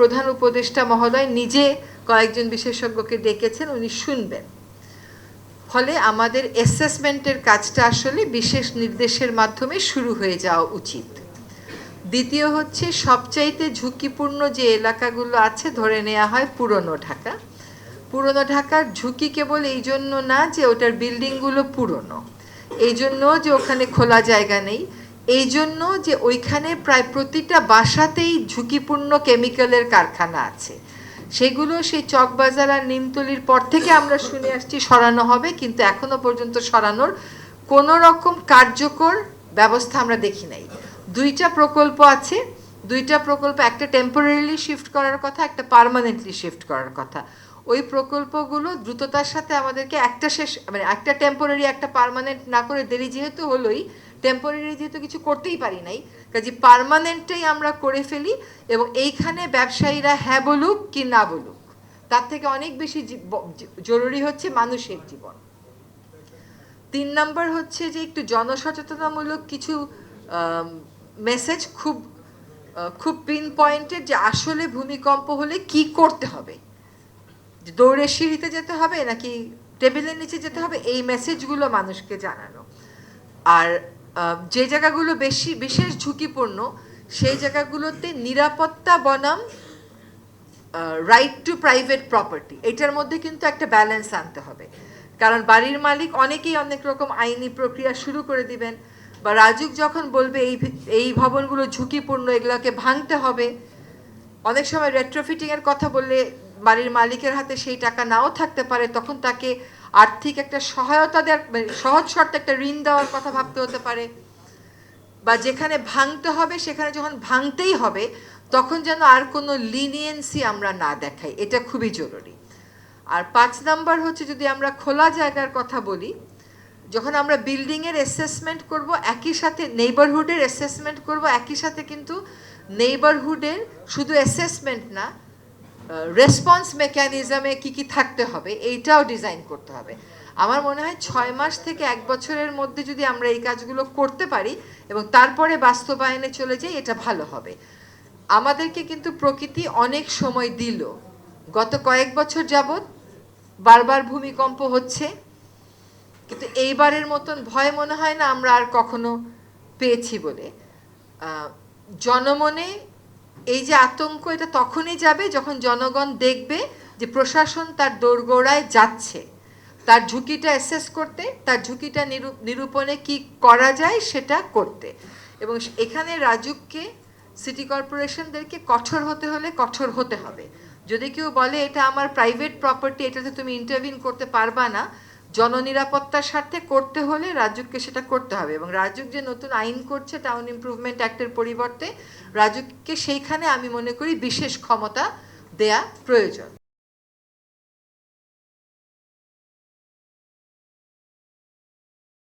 প্রধান উপদেষ্টা মহোদয় নিজে কয়েকজন বিশেষজ্ঞকে ডেকেছেন, উনি শুনবেন। ফলে আমাদের অ্যাসেসমেন্টের কাজটা আসলে বিশেষ নির্দেশের মাধ্যমে শুরু হয়ে যাওয়া উচিত। দ্বিতীয় হচ্ছে, সবচাইতে ঝুঁকিপূর্ণ যে এলাকাগুলো আছে, ধরে নেওয়া হয় পুরনো ঢাকা। পুরনো ঢাকার ঝুঁকি কেবল এই জন্য না যে ওটার বিল্ডিংগুলো পুরনো। এই জন্য যে ওখানে খোলা জায়গা নেই। এই জন্য যে ওইখানে প্রায় প্রতিটা বাসাতেই ঝুঁকিপূর্ণ কেমিক্যালের কারখানা আছে। সেগুলো সেই চকবাজার আর নিমতলির পর থেকে আমরা শুনে আসছি সরানো হবে, কিন্তু এখনও পর্যন্ত সরানোর কোনো রকম কার্যকর ব্যবস্থা আমরা দেখি নাই। দুইটা প্রকল্প আছে, দুইটা প্রকল্প একটা টেম্পোরারিলি শিফট করার কথা, একটা পার্মানেন্টলি শিফট করার কথা। ওই প্রকল্পগুলো দ্রুততার সাথে আমাদেরকে একটা শেষ মানে একটা টেম্পোরারি একটা পার্মানেন্ট না করে দেরি যেহেতু হলোই টেম্পোরারি যেহেতু কিছু করতেই পারি নাই, কাজে পার্মানেন্টটাই আমরা করে ফেলি এবং এইখানে ব্যবসায়ীরা হ্যাঁ বলুক কি না বলুক, তার থেকে অনেক বেশি জরুরি হচ্ছে মানুষের জীবন। তিন নম্বর হচ্ছে যে একটু জনসচেতনামূলক কিছু মেসেজ খুব খুব পিন পয়েন্টেড যে আসলে ভূমিকম্প হলে কি করতে হবে। দৌড়ে সিঁড়িতে যেতে হবে নাকি টেবিলের নিচে যেতে হবে? এই মেসেজগুলো মানুষকে জানানো। আর যে জায়গাগুলো বেশি, বিশেষ ঝুঁকিপূর্ণ, সেই জায়গাগুলোতে নিরাপত্তা বনাম রাইট টু প্রাইভেট প্রপার্টি এটার মধ্যে কিন্তু একটা ব্যালেন্স আনতে হবে। কারণ বাড়ির মালিক অনেকেই অনেক রকম আইনি প্রক্রিয়া শুরু করে দিবেন বা রাজুক যখন বলবে, এই এই ভবনগুলো ঝুঁকিপূর্ণ, এগুলোকে ভাঙতে হবে। অনেক সময় রেট্রোফিটিংয়ের কথা বললে বাড়ির মালিকের হাতে সেই টাকা নাও থাকতে পারে, তখন তাকে আর্থিক একটা সহায়তা দেওয়ার সহজ শর্তে একটা ঋণ দেওয়ার কথা ভাবতে হতে পারে। বা যেখানে ভাঙতে হবে, সেখানে যখন ভাঙতেই হবে, তখন যেন আর কোনো লিনিয়েন্সি আমরা না দেখাই। এটা খুবই জরুরি। আর পাঁচ নাম্বার হচ্ছে, যদি আমরা খোলা জায়গার কথা বলি, যখন আমরা বিল্ডিংয়ের অ্যাসেসমেন্ট করব, একই সাথে নেইবারহুডের অ্যাসেসমেন্ট করব, একই সাথে কিন্তু নেইবারহুডের শুধু অ্যাসেসমেন্ট না রেসপন্স মেকানিজমে কি কি থাকতে হবে, এইটাও ডিজাইন করতে হবে। আমার মনে হয় ছয় মাস থেকে এক বছরের মধ্যে যদি আমরা এই কাজগুলো করতে পারি এবং তারপরে বাস্তবায়নে চলে যাই, এটা ভালো হবে। আমাদেরকে কিন্তু প্রকৃতি অনেক সময় দিল। গত কয়েক বছর যাবৎ বারবার ভূমিকম্প হচ্ছে, কিন্তু এইবারের মতন ভয় মনে হয় না আমরা আর কখনো পেয়েছি বলে। জনমনে এই যে আতঙ্ক, এটা তখনই যাবে যখন জনগণ দেখবে যে প্রশাসন তার দোরগোড়ায় যাচ্ছে। তার ঝুঁকিটা অ্যাসেস করতে, তার ঝুঁকিটা নিরূপ- নিরূপণে কি করা যায় সেটা করতে। এবং এখানে রাজুককে সিটি কর্পোরেশনদেরকে কঠোর হতে হলে কঠোর হতে হবে। যদি কেউ বলে, এটা আমার প্রাইভেট প্রপার্টি এটাতে তুমি ইন্টারভিন করতে পারবা না জননিরাপত্তার স্বার্থে করতে হলে রাজুককে সেটা করতে হবে এবং রাজুক যে নতুন আইন করছে টাউন ইমপ্রুভমেন্ট অ্যাক্টের পরিবর্তে রাজুককে সেইখানে আমি মনে করি বিশেষ ক্ষমতা দেয়া প্রয়োজন।